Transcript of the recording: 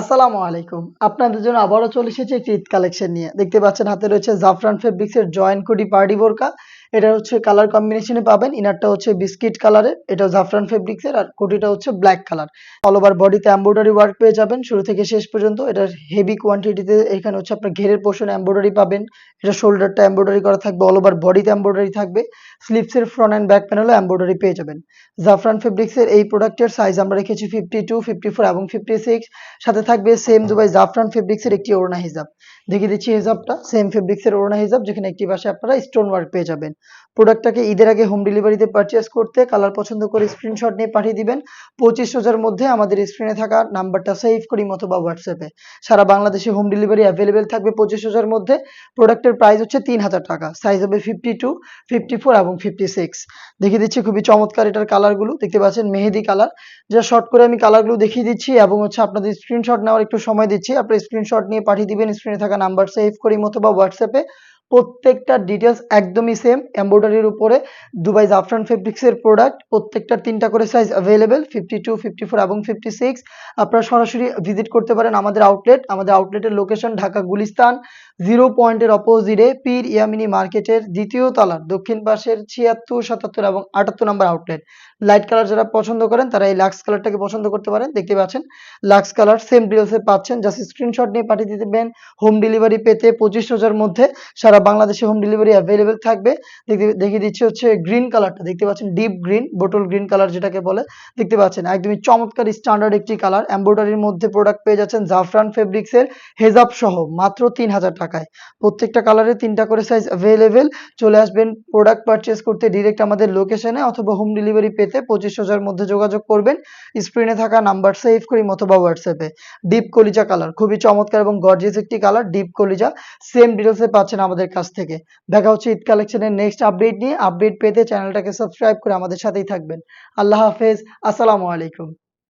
আসসালামু আলাইকুম। আপনাদের জন্য আবারও চলে এসেছে একটি ঈদ কালেকশন নিয়ে। দেখতে পাচ্ছেন, হাতে রয়েছে জাফরান ফেব্রিক্স এর জয়েন্ট কোটি পার্টি বোরকা। এটা হচ্ছে কালার কম্বিনেশনে পাবেন। ইনারটা হচ্ছে বিস্কিট কালারের। এটা জাফরান ফেব্রিক্স এর আর কোটিটা হচ্ছে ব্ল্যাক কালার। অল ওভার বডিতে এমব্রয়ডারি ওয়ার্ক পেয়ে যাবেন। শুরু থেকে শেষ পর্যন্ত এটার হেভি কোয়ান্টিটিতে এখানে হচ্ছে আপনার ঘেরের পোর্শনে এমব্রয়ডারি পাবেন। এটা শোল্ডারটা এমব্রয়ডারি করা থাকবে। অল ওভার বডিতে এমব্রয়ডারি থাকবে। স্লিপসের ফ্রন্ট অ্যান্ড ব্যাক প্যানেলও এমব্রয়ডারি পেয়ে যাবেন। জাফরান ফেব্রিক্স এর এই প্রোডাক্টের সাইজ আমরা রেখেছি ফিফটি টু ফিফটি ফোর এবং ফিফটি সিক্স সাথে থাকবে সেম দুবাই জাফরান ফেব্রিক্স এর একটি ওড়না হিজাব। দেখিয়ে দিচ্ছি হিজাবটা সেম ফেব্রিক্স এর ওড়না হিজাব, যেখানে একটি পাশে আপনারা স্টোন ওয়ার্ক পেয়ে যাবেন। প্রোডাক্টটাকে ঈদের আগে হোম ডেলিভারিতে পারচেস করতে কালার পছন্দ করে স্ক্রিনশট নিয়ে পাঠিয়ে দিবেন। পঁচিশ হাজার মধ্যে আমাদের স্ক্রিনে থাকা নাম্বারটা সেভ করি অথবা হোয়াটসঅ্যাপে সারা বাংলাদেশে হোম ডেলিভারি অ্যাভেলেবেল থাকবে পঁচিশ হাজার মধ্যে। প্রোডাক্টের প্রাইস হচ্ছে তিন হাজার টাকা। সাইজ হবে ফিফটি টু ফিফটি ফোর এবং ফিফটি সিক্স দেখিয়ে দিচ্ছি খুবই চমৎকার এটার কালারগুলো দেখতে পাচ্ছেন মেহেদি কালার যা শর্ট করে আমি কালারগুলো দেখিয়ে দিচ্ছি এবং হচ্ছে আপনাদের স্ক্রিনশট নেওয়ার একটু সময় দিচ্ছি। আপনি স্ক্রিনশট নিয়ে পাঠিয়ে দিবেন স্ক্রিনে থাকা নাম্বার সেভ করি, অথবা হোয়াটসঅ্যাপে প্রত্যেকটা ডিটেলস একদমই সেম এমব্রয়ডারির উপরে দুবাই জাফরান ফেব্রিক্সের প্রোডাক্ট প্রত্যেকটার তিনটা করে size available fifty two fifty four এবং ফিফটি সিক্স আপনারা সরাসরি ভিজিট করতে পারেন আমাদের আউটলেট আমাদের আউটলেটের লোকেশন ঢাকা গুলিস্তান জিরো পয়েন্টের অপোজিটে পীর ইয়ামিনী মার্কেটের দ্বিতীয় তলার দক্ষিণ পাশের ছিয়াত্তর, সাতাত্তর এবং আটাত্তর নম্বর আউটলেট লাইট কালার যারা পছন্দ করেন, তারা এই লাক্স কালারটাকে পছন্দ করতে পারেন। দেখতে পাচ্ছেন লাক্স কালার সেম ডিটেলসে পাচ্ছেন। জাস্ট স্ক্রিনশট নিয়ে পাঠিয়ে দিবেন। হোম ডেলিভারি পেতে পঁচিশ হাজার মধ্যে সারা বাংলাদেশে হোম ডেলিভারি অ্যাভেলেবেল থাকবে। দেখিয়ে দিচ্ছি হচ্ছে গ্রিন কালারটা দেখতে পাচ্ছেন deep green bottle green colour যেটাকে বলে। দেখতে পাচ্ছেন একদমই চমৎকার স্ট্যান্ডার্ড একটি কালার এমব্রয়ডারির মধ্যে প্রোডাক্ট পেয়ে যাচ্ছেন জাফরান ফেব্রিক্সের হেজাব সহ, মাত্র তিন হাজার টাকায়। প্রত্যেকটা কালারে তিনটা করে সাইজ অ্যাভেলেবেল চলে আসবেন প্রোডাক্ট পারচেস করতে ডিরেক্ট আমাদের লোকেশনে অথবা হোম ডেলিভারি পেতে পঁচিশ হাজার মধ্যে যোগাযোগ করবেন। স্ক্রিনে থাকা নাম্বার সেভ করি অথবা হোয়াটসঅ্যাপে ডিপ কলিজা কালার খুবই চমৎকার এবং গর্জিয়াস একটি কালার ডিপ কলিজা। সেম ডিটেলসে পাচ্ছেন আমাদের কাছ থেকে। দেখা হচ্ছে ঈদ কালেকশনের নেক্সট আপডেট নিয়ে। আপডেট পেতে চ্যানেলটাকে সাবস্ক্রাইব করে আমাদের সাথেই থাকবেন। আল্লাহ হাফেজ। আসসালামু আলাইকুম।